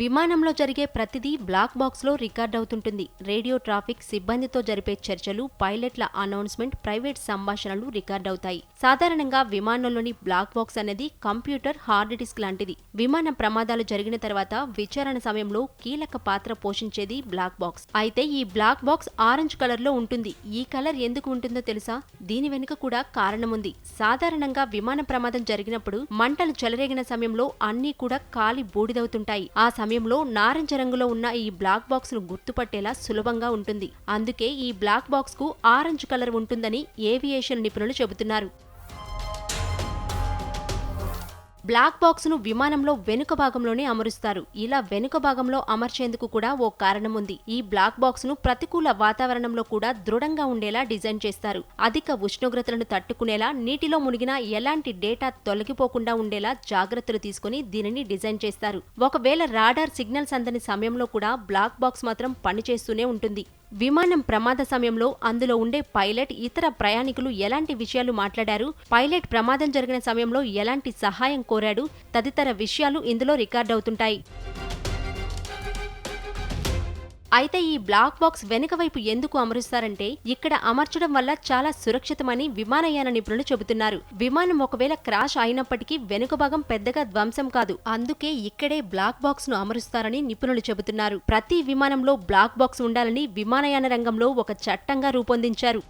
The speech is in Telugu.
విమానంలో జరిగే ప్రతిదీ బ్లాక్ బాక్స్లో రికార్డ్ అవుతుంటుంది. రేడియో ట్రాఫిక్ సిబ్బందితో జరిపే చర్చలు పైలట్ల అనౌన్స్మెంట్ ప్రైవేట్ సంభాషణలు రికార్డ్ అవుతాయి. సాధారణంగా విమానంలోని బ్లాక్ బాక్స్ అనేది కంప్యూటర్ హార్డ్ డిస్క్ లాంటిది. విమాన ప్రమాదాలు జరిగిన తర్వాత విచారణ సమయంలో కీలక పాత్ర పోషించేది బ్లాక్ బాక్స్. అయితే ఈ బ్లాక్ బాక్స్ ఆరెంజ్ కలర్లో ఉంటుంది. ఈ కలర్ ఎందుకు ఉంటుందో తెలుసా? దీని వెనుక కూడా కారణం ఉంది. సాధారణంగా విమాన ప్రమాదం జరిగినప్పుడు మంటలు చెలరేగిన సమయంలో అన్నీ కూడా కాలి బూడిదవుతుంటాయి. ఆ సమయంలో నారింజ రంగులో ఉన్న ఈ బ్లాక్ బాక్స్ను గుర్తుపట్టేలా సులభంగా ఉంటుంది. అందుకే ఈ బ్లాక్ బాక్స్కు ఆరెంజ్ కలర్ ఉంటుందని ఏవియేషన్ నిపుణులు చెబుతున్నారు. బ్లాక్ బాక్స్ను విమానంలో వెనుక భాగంలోనే అమరుస్తారు. ఇలా వెనుక భాగంలో అమర్చేందుకు కూడా ఓ కారణం ఉంది. ఈ బ్లాక్ బాక్స్ను ప్రతికూల వాతావరణంలో కూడా దృఢంగా ఉండేలా డిజైన్ చేస్తారు. అధిక ఉష్ణోగ్రతలను తట్టుకునేలా నీటిలో మునిగినా ఎలాంటి డేటా తొలగిపోకుండా ఉండేలా జాగ్రత్తలు తీసుకుని దీనిని డిజైన్ చేస్తారు. ఒకవేళ రాడార్ సిగ్నల్స్ అందని సమయంలో కూడా బ్లాక్ బాక్స్ మాత్రం పనిచేస్తూనే ఉంటుంది. విమానం ప్రమాద సమయంలో అందులో ఉండే పైలట్ ఇతర ప్రయాణికులు ఎలాంటి విషయాలు మాట్లాడారు? పైలట్ ప్రమాదం జరిగిన సమయంలో ఎలాంటి సహాయం కోరాడు? తదితర విషయాలు ఇందులో రికార్డవుతుంటాయి. అయితే ఈ బ్లాక్ బాక్స్ వెనుక వైపు ఎందుకు అమరుస్తారంటే ఇక్కడ అమర్చడం వల్ల చాలా సురక్షితమని విమానయాన నిపుణులు చెబుతున్నారు. విమానం ఒకవేళ క్రాష్ అయినప్పటికీ వెనుక భాగం పెద్దగా ధ్వంసం కాదు. అందుకే ఇక్కడే బ్లాక్ బాక్స్ను అమరుస్తారని నిపుణులు చెబుతున్నారు. ప్రతి విమానంలో బ్లాక్ బాక్స్ ఉండాలని విమానయాన రంగంలో ఒక చట్టంగా రూపొందించారు.